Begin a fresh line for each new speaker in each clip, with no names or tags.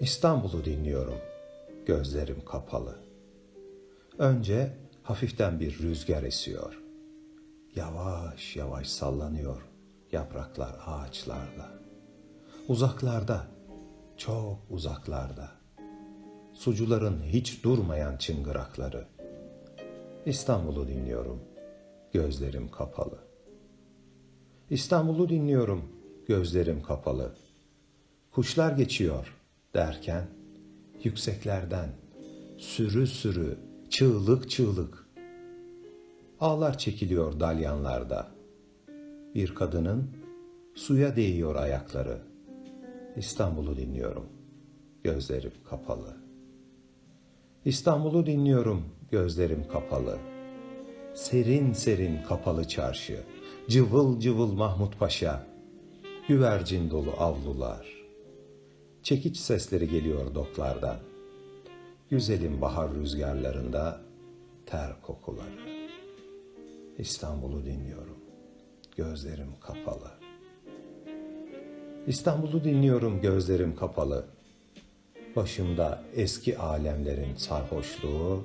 İstanbul'u dinliyorum. Gözlerim kapalı. Önce hafiften bir rüzgar esiyor. Yavaş yavaş sallanıyor yapraklar ağaçlarda. Uzaklarda, çok uzaklarda. Sucuların hiç durmayan çıngırakları. İstanbul'u dinliyorum. Gözlerim kapalı. İstanbul'u dinliyorum. Gözlerim kapalı. Kuşlar geçiyor derken yükseklerden sürü sürü çığlık çığlık ağlar çekiliyor dalyanlarda. Bir kadının suya değiyor ayakları. İstanbul'u dinliyorum. Gözlerim kapalı. İstanbul'u dinliyorum. Gözlerim kapalı. Serin serin kapalı çarşı. Cıvıl cıvıl Mahmut Paşa. Güvercin dolu avlular. Çekiç sesleri geliyor doklardan. Güzelim bahar rüzgarlarında ter kokuları. İstanbul'u dinliyorum. Gözlerim kapalı. İstanbul'u dinliyorum gözlerim kapalı. Başımda eski alemlerin sarhoşluğu,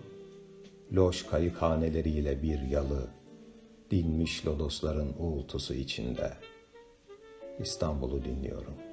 loş kayıkhaneleriyle bir yalı, dinmiş lodosların uğultusu içinde. İstanbul'u dinliyorum.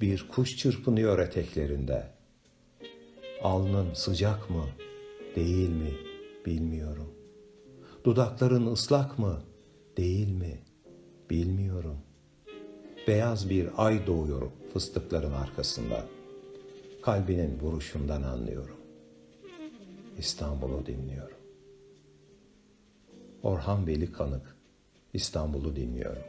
Bir kuş çırpınıyor eteklerinde. Alnın sıcak mı, değil mi bilmiyorum. Dudakların ıslak mı, değil mi bilmiyorum. Beyaz bir ay doğuyor fıstıkların arkasından. Kalbinin vuruşundan anlıyorum. İstanbul'u dinliyorum. Orhan Veli Kanık, İstanbul'u dinliyorum.